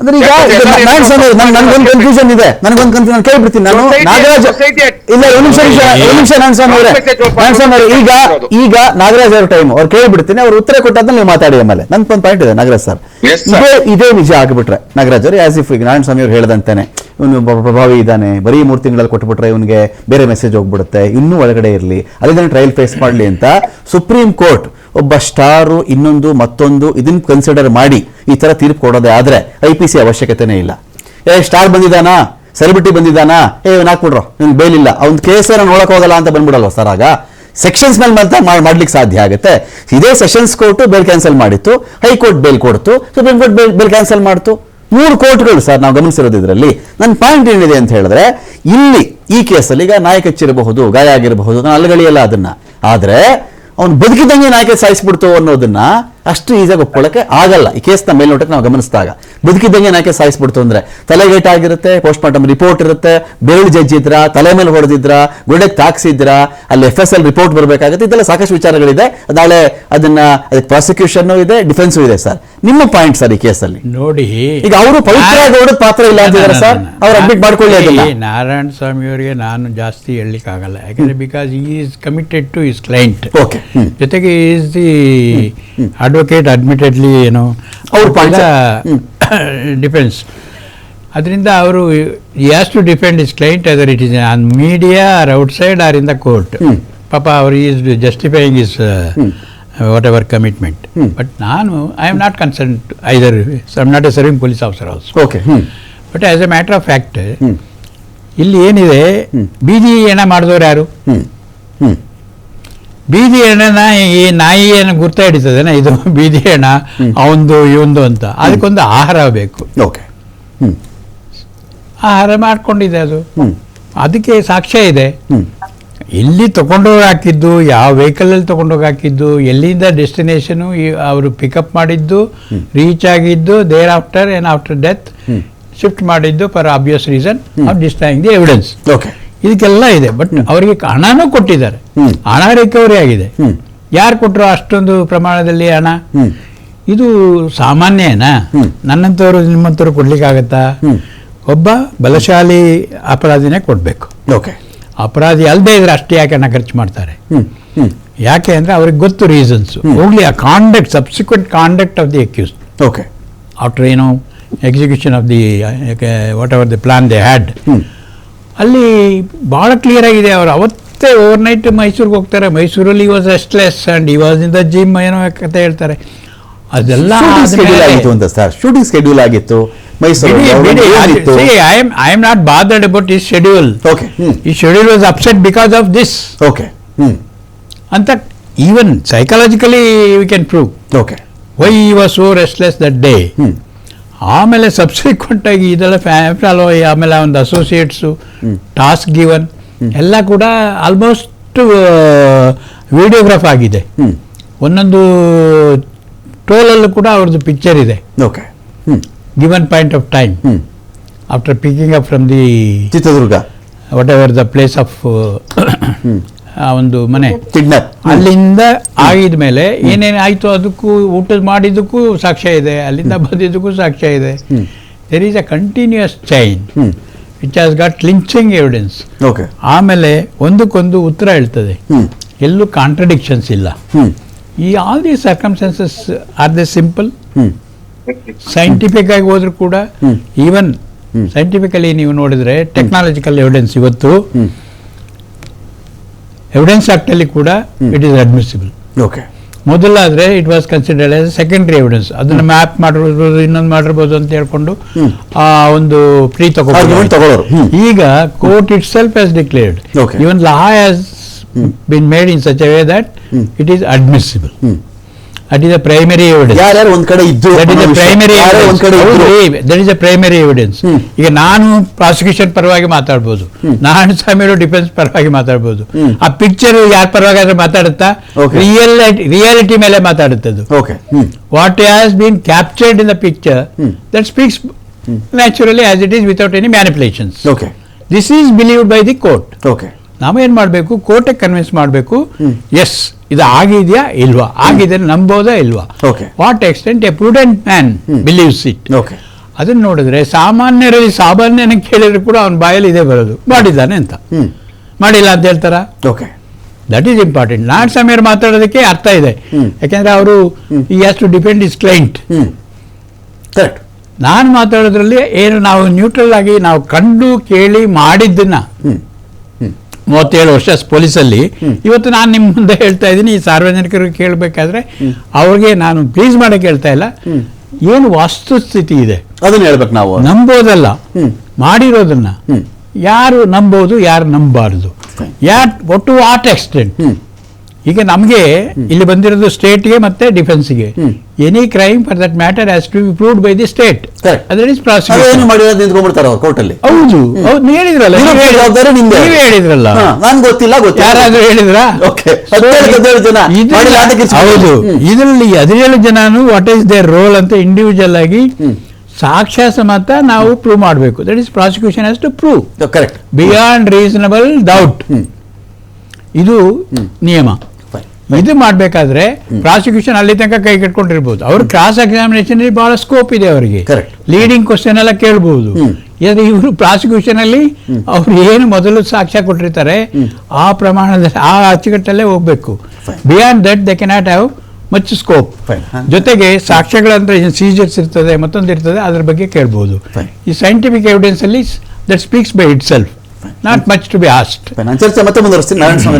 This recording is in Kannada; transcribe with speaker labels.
Speaker 1: ಅಂದ್ರೆ ಈಗ ನನ್ಗೊಂದು ಕನ್ಫ್ಯೂಷನ್ ಇದೆ. ನನಗೊಂದು ಕನ್ಫ್ಯೂಷನ್ ಕೇಳ್ಬಿಡ್ತೀನಿ. ನಾನು ನಾಗರಾಜ್ ಇಲ್ಲ ಒಂದು ನಿಮಿಷ ನಿಮಿಷ ಒಂದು ನಿಮಿಷ ನಾನ್ ಸ್ವಾಮಿ ಅವರೇ. ಸ್ವಾಮಿ ಅವರೇ ಈಗ. ಈಗ ನಾಗರಾಜ್ ಅವ್ರ ಟೈಮ್ ಅವ್ರು ಕೇಳ್ಬಿಡ್ತೀನಿ ಅವ್ರು ಉತ್ತರ ಕೊಟ್ಟಾದ್ಮೇಲೆ ನೀವು ಮಾತಾಡಿ ಆಮೇಲೆ. ನನ್ಗೆ ಒಂದು ಪಾಯಿಂಟ್ ಇದೆ ನಾಗರಾಜ್ ಸರ್. ಇದೇ ಇದೇ ನಿಜ ಆಗ್ಬಿಟ್ರೆ ನಾಗರಾಜ್ ಅವರು ಆಸ್ ಇಫ್ ಈಗ ನಾರಾಯಣ ಸ್ವಾಮಿ ಅವ್ರು ಹೇಳ್ದಂತಾನೆ ಇವನು ಪ್ರಭಾವಿ ಇದ್ದಾನೆ ಬರೀ ಮೂರು ತಿಂಗಳಲ್ಲಿ ಕೊಟ್ಬಿಟ್ರೆ ಇವನಿಗೆ ಬೇರೆ ಮೆಸೇಜ್ ಹೋಗ್ಬಿಡುತ್ತೆ ಇನ್ನೂ ಒಳಗಡೆ ಇರಲಿ ಅಲ್ಲಿಂದ ಟ್ರಯಲ್ ಫೇಸ್ ಮಾಡಲಿ ಅಂತ ಸುಪ್ರೀಂ ಕೋರ್ಟ್ ಒಬ್ಬ ಸ್ಟಾರು ಇನ್ನೊಂದು ಮತ್ತೊಂದು ಇದನ್ನ ಕನ್ಸಿಡರ್ ಮಾಡಿ ಈ ಥರ ತೀರ್ಪು ಕೊಡೋದೇ ಆದರೆ ಐ ಪಿ ಸಿ ಅವಶ್ಯಕತೆನೇ ಇಲ್ಲ. ಏ, ಸ್ಟಾರ್ ಬಂದಿದ್ದಾನಾ? ಸೆಲೆಬ್ರಿಟಿ ಬಂದಿದ್ದಾನಾ? ಏ, ಇವ್ನು ಹಾಕ್ಬಿಡ್ರು. ನಿಮ್ಗೆ ಬೇಲಿಲ್ಲ. ಅವ್ನ ಕೇಸರ ನೋಡಕ್ ಹೋಗಲ್ಲ ಅಂತ ಬಂದ್ಬಿಡಲ್ವ ಸರ್ ಆಗ? ಸೆಕ್ಷನ್ಸ್ ಮೇಲೆ ಮಾತ್ರ ಮಾಡ್- ಮಾಡ್ಲಿಕ್ಕೆ ಸಾಧ್ಯ ಆಗುತ್ತೆ. ಇದೇ ಸೆಷನ್ಸ್ ಕೋರ್ಟ್ ಬೇಲ್ ಕ್ಯಾನ್ಸಲ್ ಮಾಡಿತ್ತು. ಹೈಕೋರ್ಟ್ ಬೇಲ್ ಕೊಡ್ತು. Supreme court bail bail cancel ಮಾಡ್ತು. ಮೂರು ಕೋರ್ಟ್ಗಳು ಸರ್ ನಾವು ಗಮನಿಸಿರೋದು ಇದರಲ್ಲಿ. ನನ್ನ ಪಾಯಿಂಟ್ ಏನಿದೆ ಅಂತ ಹೇಳಿದ್ರೆ, ಇಲ್ಲಿ ಈ ಕೇಸಲ್ಲಿ ಈಗ ನಾಯಕಚ್ಚಿರಬಹುದು, ಗಾಯ ಆಗಿರಬಹುದು ನಾನು ಅಲ್ಲಗಳಿಯಲ್ಲ ಅದನ್ನ. ಆದ್ರೆ ಅವ್ನು ಬದುಕಿದಂಗೆ ನಾಯಕ ಸಾಯಿಸ್ಬಿಡ್ತು ಅನ್ನೋದನ್ನ ಅಷ್ಟು ಈಸಿಯಾಗಿ ಒಪ್ಕೊಳ್ಳೋಕೆ ಆಗಲ್ಲ ಈ ಕೇಸ್ನ ಮೇಲ್ನೋಟಕ್ಕೆ ನಾವು ಗಮನಿಸಿದಾಗ. ಬದುಕಿದ್ದಂಗೆ ನಾಕೆ ಸಾಯಿಸ್ಬಿಡ್ತು ಅಂದ್ರೆ ತಲೆಗೇಟ್ ಆಗಿರುತ್ತೆ ಪೋಸ್ಟ್ ಮಾರ್ಟಮ್ ರಿಪೋರ್ಟ್ ಇರುತ್ತೆ ಬೇಳು ಜಜ್ಜಿದ್ರ ತಲೆ ಮೇಲೆ ಹೊಡೆದಿದ್ರ ಗುಡ್ಡಕ್ಕೆ ತಾಕ್ಸಿದ್ರ ಅಲ್ಲಿ ಎಫ್ ಎಸ್ ಎಲ್ ರಿಪೋರ್ಟ್ ಬರಬೇಕಾಗುತ್ತೆ ಇದೆಲ್ಲ ಸಾಕಷ್ಟು ವಿಚಾರಗಳಿದೆ. ನಾಳೆ ಅದನ್ನ ಅದಕ್ಕೆ ಪ್ರಾಸಿಕ್ಯೂಷನ್ ಇದೆ ಡಿಫೆನ್ಸ್ ಇದೆ ಸರ್. ನಿಮ್ಮ ಪಾಯಿಂಟ್ ಸರ್ ಈ ಕೇಸಲ್ಲಿ.
Speaker 2: ನೋಡಿ.
Speaker 1: ಈಗ ಅವರು ಪವಿತ್ರ ಗೌಡದ ಪಾತ್ರ ಇಲ್ಲ ಅಂತಿದ್ದಾರೆ ಸರ್. ಅವ್ರು ಅಡ್ಮಿಟ್ ಮಾಡ್ಕೊಳ್ಳಿ ಅದನ್ನ
Speaker 2: ಈ ನಾರಾಯಣ ಸ್ವಾಮಿ ಅವರಿಗೆ ನಾನು ಜಾಸ್ತಿ ಹೇಳಲಿಕ್ಕೆ ಆಗಲ್ಲ. ಯಾಕಂದ್ರೆ because is committed to his client
Speaker 1: okay
Speaker 2: ಜೊತೆಗೆ ಈಸ್ ದಿ ಅಡ್ವೊಕೇಟ್ ಅಡ್ಮಿಟೆಡ್ಲಿ ಏನು
Speaker 1: ಅವ್ರ point,
Speaker 2: ಡಿಫೆನ್ಸ್ ಅದರಿಂದ ಅವರು has to defend his client other it is on media or outside or in the court. ಪಾಪ ಅವರು is justifying his. Whatever commitment. But ನಾನು I am not concern either I not a serving police officer also
Speaker 1: okay
Speaker 2: but as a matter of fact ಇಲ್ಲಿ ಏನಿದೆ
Speaker 1: ಬಿ
Speaker 2: ಜಿ ಏನ ಮಾಡಿದವ್ರು ಯಾರು? ಬೀದಿ ಹೆಣನ ಈ ನಾಯಿಯನ್ನು ಗುರ್ತ ಹಿಡಿತದೇನ? ಇದು ಬೀದಿ ಹೆಣ ಅವಂದು ಇವಂದು ಅಂತ. ಅದಕ್ಕೊಂದು ಆಹಾರ ಬೇಕು.
Speaker 1: ಓಕೆ.
Speaker 2: ಆಹಾರ ಮಾಡ್ಕೊಂಡಿದೆ ಅದು. ಅದಕ್ಕೆ ಸಾಕ್ಷ್ಯ ಇದೆ. ಎಲ್ಲಿ ತಗೊಂಡೋಗಿ ಹಾಕಿದ್ದು ಯಾವ ವೆಹಿಕಲಲ್ಲಿ ತಗೊಂಡೋಗಿ ಹಾಕಿದ್ದು ಎಲ್ಲಿಂದ ಡೆಸ್ಟಿನೇಷನು ಅವರು ಪಿಕಪ್ ಮಾಡಿದ್ದು ರೀಚ್ ಆಗಿದ್ದು thereafter and after death shift ಮಾಡಿದ್ದು for obvious reason of destroying the evidence
Speaker 1: okay.
Speaker 2: ಇದಕ್ಕೆಲ್ಲ ಇದೆ. ಬಟ್ ಅವರಿಗೆ ಹಣನೂ ಕೊಟ್ಟಿದ್ದಾರೆ. ಹಣ ರಿಕವರಿ ಆಗಿದೆ. ಯಾರು ಕೊಟ್ಟರು ಅಷ್ಟೊಂದು ಪ್ರಮಾಣದಲ್ಲಿ ಹಣ? ಇದು ಸಾಮಾನ್ಯನಾ?
Speaker 1: ನನ್ನಂತವರು
Speaker 2: ನನ್ನಂಥವ್ರು ನಿಮ್ಮಂಥವ್ರು ಕೊಡ್ಲಿಕ್ಕಾಗತ್ತಾ. ಒಬ್ಬ ಬಲಶಾಲಿ ಅಪರಾಧಿನೇ ಕೊಡಬೇಕು.
Speaker 1: ಓಕೆ.
Speaker 2: ಅಪರಾಧಿ ಅಲ್ಲದೆ ಇದ್ರೆ ಅಷ್ಟೇ ಯಾಕೆ ಹಣ ಖರ್ಚು ಮಾಡ್ತಾರೆ? ಯಾಕೆ ಅಂದರೆ ಅವ್ರಿಗೆ ಗೊತ್ತು ರೀಸನ್ಸ್ ಹೋಗ್ಲಿ ಆ conduct subsequent conduct of the accuse
Speaker 1: okay.
Speaker 2: After ಏನೋ execution of the whatever the plan they had ಅಲ್ಲಿ ಭಾಳ ಕ್ಲಿಯರ್ ಆಗಿದೆ ಅವರು ಅವತ್ತೇ ಓವರ್ ನೈಟ್ ಮೈಸೂರಿಗೆ ಹೋಗ್ತಾರೆ. ಮೈಸೂರಲ್ಲಿ ವಾಸ್ ರೆಸ್ಟ್ಲೆಸ್ ಆ್ಯಂಡ್ ಈ ವಾಸ್ ಇಂದ ದ ಜಿಮ್ ಏನೋ ಕತೆ ಹೇಳ್ತಾರೆ. ಅದೆಲ್ಲ
Speaker 1: ಆಗಿತ್ತು ಅಂತ ಸರ್ ಶೂಟಿಂಗ್ ಸ್ಕೆಡ್ಯೂಲ್ ಆಗಿತ್ತು. Mysuru
Speaker 2: I am I am not bothered about ಈ ಶೆಡ್ಯೂಲ್
Speaker 1: ಓಕೆ
Speaker 2: ಈ schedule was upset because of this
Speaker 1: okay
Speaker 2: ಅಂತ even psychologically we can prove
Speaker 1: okay
Speaker 2: why ಈ was so restless that day ಆಮೇಲೆ ಸಬ್ಸಿಕ್ವೆಂಟ್ ಆಗಿ ಇದೆಲ್ಲ ಫ್ಯಾಮಿಲಿ ಆಮೇಲೆ ಒಂದು ಅಸೋಸಿಯೇಟ್ಸು ಟಾಸ್ಕ್ ಗಿವನ್ ಎಲ್ಲ ಕೂಡ ಆಲ್ಮೋಸ್ಟ್ ವಿಡಿಯೋಗ್ರಾಫ್ ಆಗಿದೆ. ಒಂದೊಂದು ಟೋಲಲ್ಲೂ ಕೂಡ ಅವ್ರದ್ದು ಪಿಕ್ಚರ್ ಇದೆ.
Speaker 1: Okay.
Speaker 2: Given point of time after picking up from the
Speaker 1: Chitradurga.
Speaker 2: Whatever the place of ಆ ಒಂದು ಮನೆ. ಅಲ್ಲಿಂದ ಆಗಿದ ಮೇಲೆ ಏನೇನು ಆಯಿತು ಅದಕ್ಕೂ ಊಟ ಮಾಡಿದ್ದಕ್ಕೂ ಸಾಕ್ಷ್ಯ ಇದೆ ಅಲ್ಲಿಂದ ಬಂದಿದ್ದಕ್ಕೂ ಸಾಕ್ಷ್ಯ ಇದೆ. There is a continuous chain which has got clinching evidence ಆಮೇಲೆ ಒಂದಕ್ಕೊಂದು ಉತ್ತರ ಹೇಳ್ತದೆ. ಎಲ್ಲೂ ಕಾಂಟ್ರಡಿಕ್ಷನ್ಸ್ ಇಲ್ಲ. ಈ all the circumstances are the simple scientific ಆಗಿ ಹೋದ್ರೂ ಕೂಡ. ಈವನ್. ಸೈಂಟಿಫಿಕಲಿ ನೀವು ನೋಡಿದ್ರೆ ಟೆಕ್ನಾಲಜಿಕಲ್ ಎವಿಡೆನ್ಸ್ ಇವತ್ತು ಎವಿಡೆನ್ಸ್ ಆಕ್ಟಲ್ಲಿ ಕೂಡ ಇಟ್ ಈಸ್ ಅಡ್ಮಿಸಿಬಲ್
Speaker 1: ಓಕೆ
Speaker 2: ಮೊದಲಾದ್ರೆ it was considered as secondary evidence ಅದನ್ನ ಮ್ಯಾಪ್ ಮಾಡಿರ್ಬೋದು ಇನ್ನೊಂದು ಮಾಡಿರ್ಬೋದು ಅಂತ ಹೇಳ್ಕೊಂಡು ಆ ಒಂದು
Speaker 1: ಫ್ರೀ ತಗೊಂಡು
Speaker 2: ಈಗ court itself has declared
Speaker 1: even
Speaker 2: even law has been made in such way that. It is admissible that is a primary evidence
Speaker 1: ಯಾರ್ಯಾರು ಒಂದ್ ಕಡೆ ಇದ್ದು
Speaker 2: ದಟ್ ಇಸ್ ಅ ಪ್ರೈಮರಿ
Speaker 1: ಒಂದ್ ಕಡೆ
Speaker 2: that is a primary evidence ಈಗ ನಾನು ಪ್ರಾಸಿಕ್ಯೂಷನ್ ಪರವಾಗಿ ಮಾತಾಡ್ಬೋದು. ನಾರಾಯಣ ಸ್ವಾಮಿ ಡಿಫೆನ್ಸ್ ಪರವಾಗಿ ಮಾತಾಡ್ಬೋದು. ಆ ಪಿಕ್ಚರ್ ಯಾರ ಪರವಾಗಿ ಆದ್ರೆ ಮಾತಾಡುತ್ತಾ. ರಿಯಲ್ ರಿಯಾಲಿಟಿ ಮೇಲೆ ಮಾತಾಡುತ್ತದು.
Speaker 1: Okay
Speaker 2: what has been captured in
Speaker 1: the
Speaker 2: picture that speaks naturally as it is without any.
Speaker 1: Okay
Speaker 2: this is believed by the court
Speaker 1: okay
Speaker 2: ನಾವೇನ್ ಮಾಡಬೇಕು ಕೋರ್ಟಿಗೆ ಕನ್ವಿನ್ಸ್ ಮಾಡಬೇಕು. ಎಸ್ ಇದು ಆಗಿದೆಯಾ? ಇಲ್ವಾ? ಆಗಿದೆ ನಂಬೋದಾ? ಇಲ್ವಾ. What extent a prudent man. Believes it
Speaker 1: okay
Speaker 2: ಅದನ್ನ ನೋಡಿದ್ರೆ ಸಾಮಾನ್ಯರಲ್ಲಿ ಸಾಮಾನ್ಯನ ಕೇಳಿದ್ರು ಕೂಡ ಅವ್ನ ಬಾಯಲ್ಲಿ ಇದೇ ಬರೋದು. ಮಾಡಿದ್ದಾನೆ ಅಂತ. ಮಾಡಿಲ್ಲ ಅಂತ ಹೇಳ್ತಾರ?
Speaker 1: Okay
Speaker 2: that is important not Sameer ಮಾತಾಡೋದಕ್ಕೆ ಅರ್ಥ ಇದೆ. ಯಾಕೆಂದ್ರೆ ಅವರು ಈ has to depend his client
Speaker 1: correct
Speaker 2: ನಾನು ಮಾತಾಡೋದ್ರಲ್ಲಿ ಏನು ನಾವು ನ್ಯೂಟ್ರಲ್ ಆಗಿ ನಾವು ಕಂಡು ಕೇಳಿ ಮಾಡಿದ್ದನ್ನ ಮೂವತ್ತೇಳು ವರ್ಷ ಪೊಲೀಸಲ್ಲಿ. ಇವತ್ತು ನಾನು ನಿಮ್ಮ ಮುಂದೆ ಹೇಳ್ತಾ ಇದ್ದೀನಿ ಈ ಸಾರ್ವಜನಿಕರಿಗೆ ಕೇಳಬೇಕಾದ್ರೆ ಅವ್ರಿಗೆ ನಾನು ಪ್ಲೀಸ್ ಮಾಡಕ್ಕೆ ಹೇಳ್ತಾ ಇಲ್ಲ. ಏನು ವಾಸ್ತುಸ್ಥಿತಿ ಇದೆ?
Speaker 1: ಅದನ್ನ ಹೇಳ್ಬೇಕು ನಾವು.
Speaker 2: ನಂಬೋದಲ್ಲ. ಮಾಡಿರೋದನ್ನ. ಯಾರು ನಂಬೋದು ಯಾರು ನಂಬಾರ್ದು ಯಾರ್ ಒಟ್ಟು ವಾಟ್ ಎಕ್ಸ್ಟೆಂಟ್ ಈಗ ನಮಗೆ ಇಲ್ಲಿ ಬಂದಿರೋದು ಸ್ಟೇಟ್ಗೆ ಮತ್ತೆ ಡಿಫೆನ್ಸ್ಗೆ. Any crime for that matter has to be proved by the state. Other is prosecution
Speaker 1: ನಿಂತ್ಕೊಂಡ್ಬಿಡ್ತಾರೆ ಅವ್ರು ಕೋರ್ಟಲ್ಲಿ
Speaker 2: ಹೌದು. ಹೌದು ನೀವು ಹೇಳಿದ್ರಲ್ಲ
Speaker 1: ಜವಾಬ್ದಾರಿ ನಿಮ್ದೆ.
Speaker 2: ನೀವೇ ಹೇಳಿದ್ರಲ್ಲ.
Speaker 1: ನಾನು ಗೊತ್ತಿಲ್ಲ ಗೊತ್ತಿಲ್ಲ.
Speaker 2: ಯಾರಾದ್ರೂ ಹೇಳಿದ್ರಾ.
Speaker 1: ಹದಿನೇಳು ಜನ.
Speaker 2: ಹೌದು. ಇದರಲ್ಲಿ ಹದಿನೇಳು ಜನನು ವಾಟ್ ಈಸ್ ದೇರ್ ರೋಲ್ ಅಂತ ಇಂಡಿವಿಜುವಲ್ ಆಗಿ. ಸಾಕ್ಷ್ಯ ಸಮೇತ ನಾವು ಪ್ರೂವ್ ಮಾಡಬೇಕು. That is prosecution has to prove
Speaker 1: correct
Speaker 2: beyond reasonable doubt ಇದು ನಿಯಮ. ಇದು ಮಾಡಬೇಕಾದ್ರೆ ಪ್ರಾಸಿಕ್ಯೂಷನ್ ಅಲ್ಲಿ ತನಕ ಕೈ ಕಟ್ಕೊಂಡಿರ್ಬೋದು. ಅವ್ರ ಕ್ರಾಸ್ ಎಕ್ಸಾಮಿನೇಷನ್ ಬಹಳ ಸ್ಕೋಪ್ ಇದೆ ಅವರಿಗೆ. ಲೀಡಿಂಗ್ ಕ್ವಶನ್ ಎಲ್ಲ
Speaker 1: ಕೇಳಬಹುದು.
Speaker 2: ಇವರು ಪ್ರಾಸಿಕ್ಯೂಷನ್ ಅಲ್ಲಿ ಅವ್ರು ಏನು ಮೊದಲು ಸಾಕ್ಷ್ಯ ಕೊಟ್ಟಿರ್ತಾರೆ ಆ ಪ್ರಮಾಣದ ಆ ಅಚ್ಚುಕಟ್ಟಲ್ಲೇ ಹೋಗ್ಬೇಕು. Beyond that they cannot have much scope. ಜೊತೆಗೆ ಸಾಕ್ಷ್ಯಗಳಂದ್ರೆ ಸೀಜರ್ಸ್ ಇರ್ತದೆ ಮತ್ತೊಂದು ಇರ್ತದೆ ಅದ್ರ ಬಗ್ಗೆ
Speaker 1: ಕೇಳಬಹುದು
Speaker 2: ಈ ಸೈಂಟಿಫಿಕ್ ಎವಿಡೆನ್ಸ್ ಅಲ್ಲಿ that speaks by itself not much to be asked
Speaker 1: ಚರ್ಚೆ ಮತ್ತೆ ಮುಂದುವರಿಸ್ತೀನಿ. ನಾರಾಯಣ ಸ್ವಾಮಿ